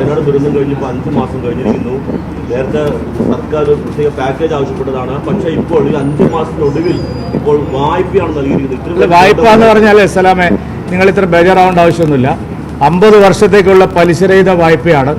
വയനാട് ദുരന്തം കഴിഞ്ഞപ്പോൾ അഞ്ച് മാസം കഴിഞ്ഞിരിക്കുന്നു. നേരത്തെ സർക്കാർ ഒരു പ്രത്യേക പാക്കേജ് ആവശ്യപ്പെട്ടതാണ്. പക്ഷേ ഇപ്പോൾ ഈ അഞ്ച് മാസത്തിനൊടുവിൽ ഇപ്പോൾ വായ്പയാണ് നൽകിയിരിക്കുന്നത്. വായ്പ എന്ന് പറഞ്ഞാൽ സലാമേ നിങ്ങൾ ഇത്ര ബേജാറാവേണ്ട ആവശ്യമൊന്നുമില്ല. അമ്പത് വർഷത്തേക്കുള്ള പലിശരഹിത വായ്പയാണ്.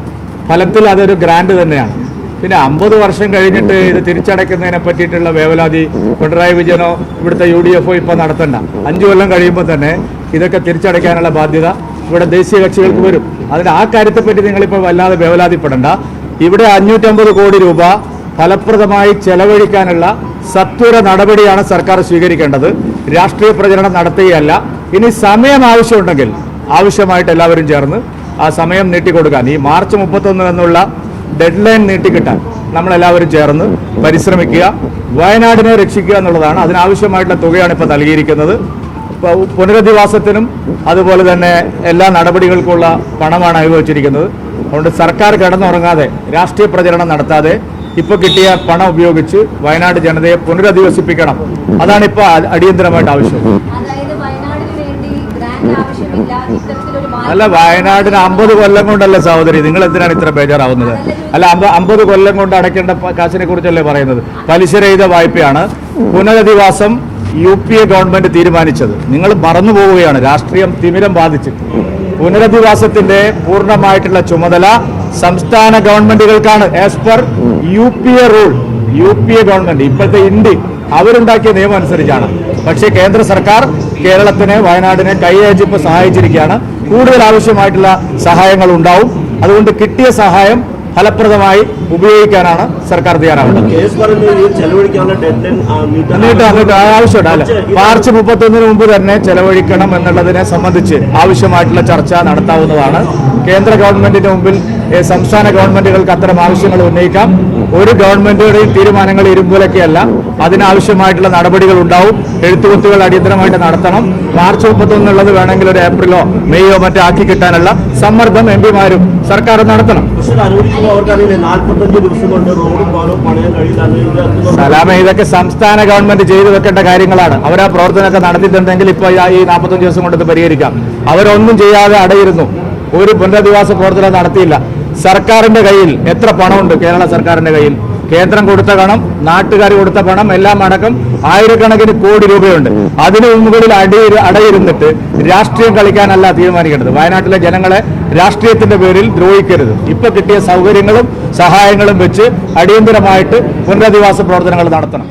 ഫലത്തിൽ അതൊരു ഗ്രാൻഡ് തന്നെയാണ്. പിന്നെ അമ്പത് വർഷം കഴിഞ്ഞിട്ട് ഇത് തിരിച്ചടയ്ക്കുന്നതിനെ പറ്റിയിട്ടുള്ള വേവലാതി പിണറായി വിജയനോ ഇവിടുത്തെ യു ഡി എഫോ ഇപ്പോൾ നടത്തണ്ട. അഞ്ചു കൊല്ലം കഴിയുമ്പോൾ തന്നെ ഇതൊക്കെ തിരിച്ചടയ്ക്കാനുള്ള ബാധ്യത ഇവിടെ ദേശീയ കക്ഷികൾക്ക് വരും. അതിന് ആ കാര്യത്തെപ്പറ്റി നിങ്ങളിപ്പോൾ വല്ലാതെ വേവലാതിപ്പെടണ്ട. ഇവിടെ അഞ്ഞൂറ്റമ്പത് കോടി രൂപ ഫലപ്രദമായി ചെലവഴിക്കാനുള്ള സത്വര നടപടിയാണ് സർക്കാർ സ്വീകരിക്കേണ്ടത്. രാഷ്ട്രീയ പ്രചരണം നടത്തുകയല്ല. ഇനി സമയം ആവശ്യമുണ്ടെങ്കിൽ ആവശ്യമായിട്ട് എല്ലാവരും ചേർന്ന് ആ സമയം നീട്ടിക്കൊടുക്കാൻ ഈ മാർച്ച് മുപ്പത്തൊന്ന് എന്നുള്ള ഡെഡ് ലൈൻ നീട്ടിക്കിട്ടാൻ നമ്മളെല്ലാവരും ചേർന്ന് പരിശ്രമിക്കുക വയനാടിനെ രക്ഷിക്കുക എന്നുള്ളതാണ്. അതിനാവശ്യമായിട്ടുള്ള തുകയാണ് ഇപ്പോൾ നൽകിയിരിക്കുന്നത്. പുനരധിവാസത്തിനും അതുപോലെ തന്നെ എല്ലാ നടപടികൾക്കുള്ള പണമാണ് അനുഭവിച്ചിരിക്കുന്നത്. അതുകൊണ്ട് സർക്കാർ കിടന്നുറങ്ങാതെ രാഷ്ട്രീയ പ്രചരണം നടത്താതെ ഇപ്പോൾ കിട്ടിയ പണം ഉപയോഗിച്ച് വയനാട് ജനതയെ പുനരധിവസിപ്പിക്കണം. അതാണ് ഇപ്പോൾ അടിയന്തരമായിട്ട് ആവശ്യം. അല്ല വയനാടിന് അമ്പത് കൊല്ലം കൊണ്ടല്ല സഹോദരി? നിങ്ങൾ എന്തിനാണ് ഇത്ര ബേജാറാവുന്നത്? അല്ല അമ്പ- അമ്പത് കൊല്ലം കൊണ്ട് അടയ്ക്കേണ്ട കാശിനെ കുറിച്ചല്ലേ പറയുന്നത്? പലിശരഹിത വായ്പയാണ്. പുനരധിവാസം യു പി എ ഗവൺമെന്റ് തീരുമാനിച്ചത്. നിങ്ങൾ മറന്നു പോവുകയാണ്. രാഷ്ട്രീയം തിമിരം ബാധിച്ച്. പുനരധിവാസത്തിന്റെ പൂർണമായിട്ടുള്ള ചുമതല സംസ്ഥാന ഗവൺമെന്റുകൾക്കാണ്. As per U P A rule U P A government. ഇപ്പോഴത്തെ ഇന്ത്യ അവരുണ്ടാക്കിയ നിയമം അനുസരിച്ചാണ്. പക്ഷേ കേന്ദ്ര സർക്കാർ കേരളത്തിന് വയനാടിനെ കൈയേജിപ്പ് സഹായിച്ചിരിക്കുകയാണ്. കൂടുതൽ ആവശ്യമായിട്ടുള്ള സഹായങ്ങൾ ഉണ്ടാവും അതുകൊണ്ട് കിട്ടിയ സഹായം ഫലപ്രദമായി ഉപയോഗിക്കാനാണ് സർക്കാർ തയ്യാറാകുന്നത് എന്നിട്ട് ആവശ്യമുണ്ട്. അല്ല മാർച്ച് മുപ്പത്തൊന്നിന് മുമ്പ് തന്നെ ചെലവഴിക്കണം എന്നുള്ളതിനെ സംബന്ധിച്ച് ആവശ്യമായിട്ടുള്ള ചർച്ച നടത്താവുന്നതാണ്. കേന്ദ്ര ഗവൺമെന്റിന് മുമ്പിൽ സംസ്ഥാന ഗവൺമെന്റുകൾക്ക് അത്തരം ആവശ്യങ്ങൾ ഉന്നയിക്കാം. ഒരു ഗവൺമെന്റുകളുടെയും തീരുമാനങ്ങൾ ഇരുമ്പോലൊക്കെയല്ല അതിനാവശ്യമായിട്ടുള്ള നടപടികൾ ഉണ്ടാവും. എഴുത്തുകുത്തുകൾ അടിയന്തരമായിട്ട് നടത്തണം. മാർച്ച് മുപ്പത്തൊന്നുള്ളത് വേണമെങ്കിൽ ഒരു ഏപ്രിലോ മെയ്യോ മറ്റോ ആക്കി കിട്ടാനുള്ള സമ്മർദ്ദം എം പിമാരും സർക്കാർ നടത്തണം സലാമ ഇതൊക്കെ സംസ്ഥാന ഗവൺമെന്റ് ചെയ്തു വെക്കേണ്ട കാര്യങ്ങളാണ്. അവർ ആ പ്രവർത്തനമൊക്കെ നടത്തിയിട്ടുണ്ടെങ്കിൽ ഇപ്പോൾ ഈ നാൽപ്പത്തഞ്ച് ദിവസം കൊണ്ട് പരിഹരിക്കാം. അവരൊന്നും ചെയ്യാതെ അടയിരുന്നു. ഒരു പുനരധിവാസ പ്രവർത്തനം നടത്തിയില്ല. സർക്കാരിന്റെ കയ്യിൽ എത്ര പണമുണ്ട് കേരള സർക്കാരിന്റെ കയ്യിൽ? കേന്ദ്രം കൊടുത്ത പണം നാട്ടുകാർ കൊടുത്ത പണം എല്ലാം അടക്കം ആയിരക്കണക്കിന് കോടി രൂപയുണ്ട്. അതിന് മുകളിൽ അടി അടയിരുന്നിട്ട് രാഷ്ട്രീയം കളിക്കാനല്ല തീരുമാനിക്കേണ്ടത്. വയനാട്ടിലെ ജനങ്ങളെ രാഷ്ട്രീയത്തിന്റെ പേരിൽ ദ്രോഹിക്കരുത്. ഇപ്പൊ കിട്ടിയ സൗകര്യങ്ങളും സഹായങ്ങളും വെച്ച് അടിയന്തരമായിട്ട് പുനരധിവാസ പ്രവർത്തനങ്ങൾ നടത്തണം.